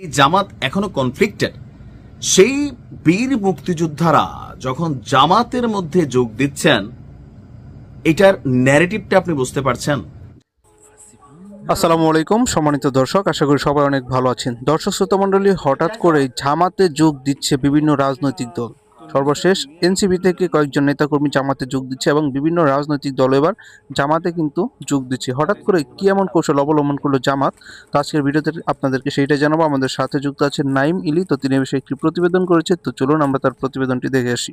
এই জামাত এখনও কনফ্লিক্টেড সেই বীর মুক্তিযোদ্ধারা যখন জামাতের মধ্যে যোগ দিচ্ছেন, এটার ন্যারেটিভটা আপনি বুঝতে পারছেন। আসসালামু আলাইকুম, সম্মানিত দর্শক, আশা করি সবাই অনেক ভালো আছেন। দর্শক শ্রোতা মণ্ডলী হঠাৎ করে জামাতে যোগ দিচ্ছে বিভিন্ন রাজনৈতিক দল। সর্বশেষ, এনসিপি থেকে কয়েকজন নেতাকর্মী জামাতে যোগ দিচ্ছে এবং বিভিন্ন রাজনৈতিক দল এবার জামাতে কিন্তু যোগ দিচ্ছে। হঠাৎ করে কি এমন কৌশল অবলম্বন করল জামাত? তো আজকের ভিডিওতে আপনাদেরকে সেইটাই জানাব। আমাদের সাথে যুক্ত আছে নাইম ইলি, তো তিনি বিষয়ে একটি প্রতিবেদন করেছে। তো চলুন আমরা তার প্রতিবেদনটি দেখে আসি।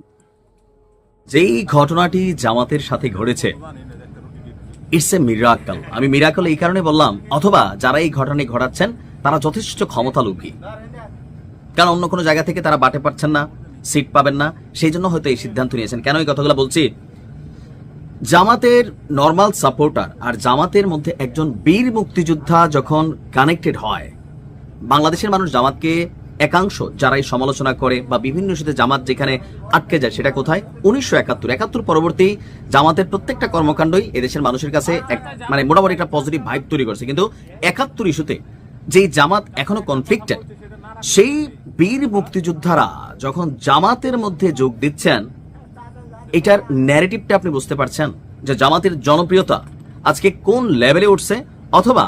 যেই ঘটনাটি জামাতের সাথে ঘটেছে, ইটস এ মিরাকল আমি মিরাকল এই কারণে বললাম, অথবা যারা এই ঘটনাটি ঘটাচ্ছেন, তারা যথেষ্ট ক্ষমতা লোভী কারণ অন্য কোনো জায়গা থেকে তারা বাটে পারছেন না। সিট পাবেন না। সেই জন্য হয়তো এই সিদ্ধান্ত নিয়েছেন। কেন এই কথাগুলো বলছি? জামাতের নর্মাল সাপোর্টার আর জামাতের মধ্যে একজন বীর মুক্তিযোদ্ধা যখন কানেক্টেড হয়, বাংলাদেশের মানুষ জামাতকে একাংশ যারাই সমালোচনা করে বা বিভিন্ন ইস্যুতে জামাত যেখানে আটকে যায় সেটা কোথায়? উনিশশো একাত্তর। একাত্তর পরবর্তী জামাতের প্রত্যেকটা কর্মকাণ্ডই এদেশের মানুষের কাছে এক মানে মোটামুটি একটা পজিটিভ ভাইব তৈরি করছে। কিন্তু একাত্তর ইস্যুতে যেই জামাত এখনও কনফ্লিক্টেড সেই বীর মুক্তিযোদ্ধারা যখন জামাতের মধ্যে যোগ দিচ্ছেন, এটার ন্যারেটিভটা আপনি বুঝতে পারছেন যে জামাতের জনপ্রিয়তা আজকে কোন লেভেলে উঠছে অথবা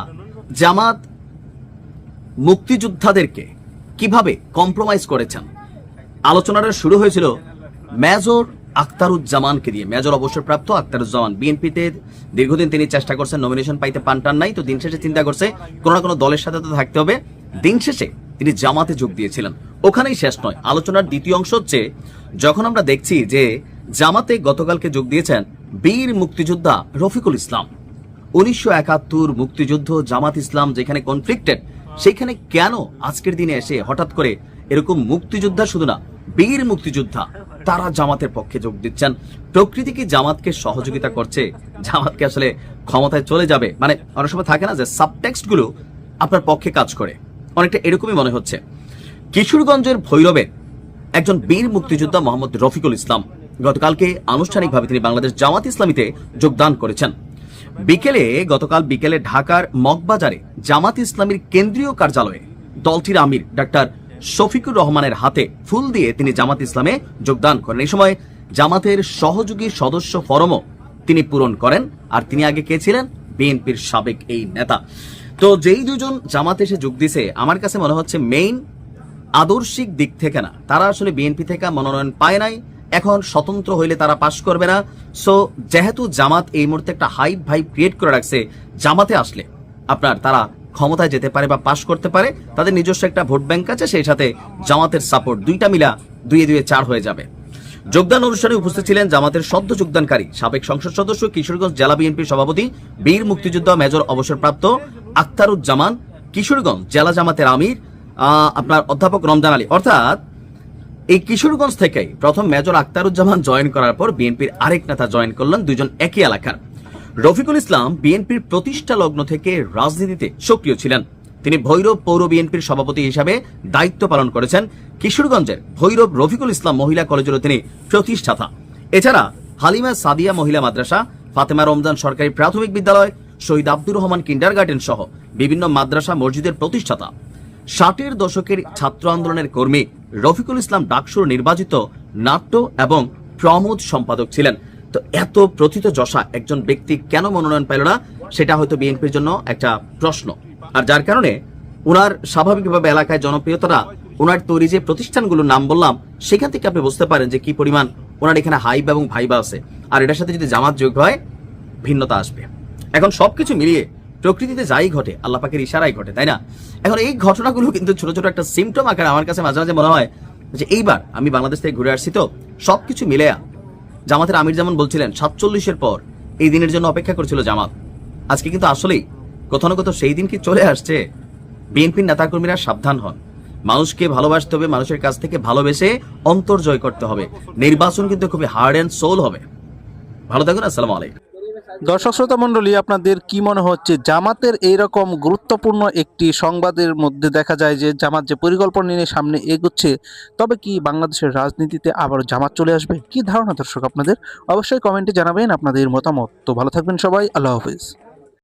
জামাত মুক্তিযোদ্ধাদেরকে কীভাবে কম্প্রোমাইজ করেছেন? আলোচনাটা শুরু হয়েছিল মেজর আখতারুজ্জামানকে দিয়ে। মেজর অবসরপ্রাপ্ত আখতারুজ্জামান। বিএনপিতে দীর্ঘদিন তিনি চেষ্টা করছেন নমিনেশন পাইতে পান্টান নাই, তো দিন শেষে চিন্তা করছে, কোনো না কোনো দলের সাথে তো থাকতে হবে। দিন শেষে তিনি জামাতে যোগ দিয়েছিলেন। ওখানেই শেষ নয়। আলোচনার দ্বিতীয় অংশ হচ্ছে, যখন আমরা দেখছি যে জামাতে গতকালকে যোগ দিয়েছেন বীর মুক্তিযোদ্ধা রফিকুল ইসলাম। উনিশশো একাত্তর মুক্তিযুদ্ধ, জামাত ইসলাম যেখানে কনফ্লিক্টেড সেখানে কেন আজকের দিনে এসে হঠাৎ করে এরকম মুক্তিযোদ্ধা শুধু না, বীর মুক্তিযোদ্ধা, তারা জামাতের পক্ষে যোগ দিচ্ছেন। প্রকৃতি কি জামাতকে সহযোগিতা করছে? জামাতকে আসলে ক্ষমতায় চলে যাবে? মানে অনেক সময় থাকে না যে সাবটেক্সটগুলো আপনার পক্ষে কাজ করে। অনেকটা এরকমই মনে হচ্ছে। কিশোরগঞ্জের ভৈরবে একজন বীর মুক্তিযোদ্ধা মোহাম্মদ রফিকুল ইসলাম গতকালকে আনুষ্ঠানিকভাবে তিনি বাংলাদেশ জামাত ইসলামীতে যোগদান করেছেন। বিকেলে, গতকাল বিকেলে ঢাকার মগবাজারে জামাত ইসলামীর কেন্দ্রীয় কার্যালয়ে দলটির আমির ডাক্তার শফিকুর রহমানের হাতে ফুল দিয়ে তিনি জামাত ইসলামে যোগদান করেন। এই সময় জামাতের সহযোগী সদস্য ফরমও তিনি পূরণ করেন। আর তিনি আগে কে ছিলেন? বিএনপির সাবেক এই নেতা। তো যেই দুজন জামাতে এসে যোগ দিছে, আমার কাছে মনে হচ্ছে মেইন আদর্শিক দিক থেকে না। তারা আসলে বিএনপি থেকে মনোনয়ন পায় নাই, এখন স্বতন্ত্র হইলে তারা পাশ করবে না। সো যেহেতু জামাত এই মুহূর্তে একটা হাইপ ভাইব ক্রিয়েট করে রাখছে, জামাতে আসলে আপনার তারা ক্ষমতায় যেতে পারে বা পাশ করতে পারে, তাদের নিজস্ব একটা ভোট ব্যাংক আছে, সেই সাথে জামাতের সাপোর্ট দুইটা মিলা দুয়ে দুয়ে চার হয়ে যাবে। যোগদান অনুষ্ঠানে উপস্থিত ছিলেন জামাতের সদ্য যোগদানকারী সাবেক সংসদ সদস্য কিশোরগঞ্জ জেলা বিএনপির সভাপতি, বীর মুক্তিযোদ্ধা মেজর অবসরপ্রাপ্ত আখতারুজ্জামান, কিশোরগঞ্জ জেলা জামাতের আমির আপনার অধ্যাপক রমজান আলী। অর্থাৎ এই কিশোরগঞ্জ থেকেই প্রথম মেজর আখতারুজ্জামান জয়েন করার পর বিএনপির আরেক নেতা জয়েন করলেন দুজন একই এলাকার। রফিকুল ইসলাম বিএনপির প্রতিষ্ঠা লগ্ন থেকে রাজনীতিতে সক্রিয় ছিলেন। তিনি ভৈরব পৌর বিএনপির সভাপতি হিসাবে দায়িত্ব পালন করেছেন। কিশোরগঞ্জের ভৈরব রফিকুল ইসলাম মহিলা কলেজেরও তিনি প্রতিষ্ঠাতা। এছাড়া হালিমা সাদিয়া মহিলা মাদ্রাসা, ফাতেমা রমজান সরকারি প্রাথমিক বিদ্যালয়, শহীদ আব্দুর রহমান কিন্ডার গার্ডেন সহ বিভিন্ন মাদ্রাসা মসজিদের প্রতিষ্ঠাতা। ষাটের দশকের ছাত্র আন্দোলনের কর্মী রফিকুল ইসলাম ডাকসুর নির্বাচিত নাট্য এবং প্রমোদ সম্পাদক ছিলেন। তো এত প্রথিত যশা একজন ব্যক্তি কেন মনোনয়ন পেল না, সেটা হয়তো বিএনপির জন্য একটা প্রশ্ন। আর যার কারণে ওনার স্বাভাবিকভাবে এলাকায় জনপ্রিয়তাটা ওনার তৈরি যে প্রতিষ্ঠানগুলোর নাম বললাম, সেখান থেকে আপনি বুঝতে পারেন যে কি পরিমাণ ওনার এখানে হাইব এবং ভাইবা আছে। আর এটার সাথে যদি জামাত যোগ হয়, ভিন্নতা আসবে। এখন সবকিছু মিলিয়ে প্রকৃতিতে যাই ঘটে, আল্লাহ পাকের ইশারাই ঘটে, তাই না? এখন এই ঘটনাগুলো কিন্তু ছোট ছোট একটা সিমটম আকারে আমার কাছে মাঝে মাঝে মনে হয় যে এইবার আমি বাংলাদেশ থেকে ঘুরে আসছি তো, সবকিছু মিলেয়া জামাতের আমির যেমন বলছিলেন, সাতচল্লিশের পর এই দিনের জন্য অপেক্ষা করছিল জামাত। আজকে কিন্তু আসলেই কোথাও না কোথাও সেই দিন কি চলে আসছে? বিএনপির নেতাকর্মীরা সাবধান হন। মানুষকে ভালোবাসতে হবে, মানুষের কাছ থেকে ভালোবেসে অন্তর জয় করতে হবে। নির্বাচন কিন্তু খুবই হার্ড অ্যান্ড সোল হবে। ভালো থাকুন, আসসালামু আলাইকুম। দর্শক শ্রোতা মণ্ডলী, আপনাদের কি মনে হচ্ছে, জামাতের এইরকম গুরুত্বপূর্ণ একটি সংবাদের মধ্যে দেখা যায় যে জামাত যে পরিকল্পনা নিয়ে সামনে এগোচ্ছে, তবে কি বাংলাদেশের রাজনীতিতে আবার জামাত চলে আসবে? কি ধারণা দর্শক আপনাদের? অবশ্যই কমেন্টে জানাবেন আপনাদের মতামত। তো ভালো থাকবেন সবাই, আল্লাহ হাফিজ।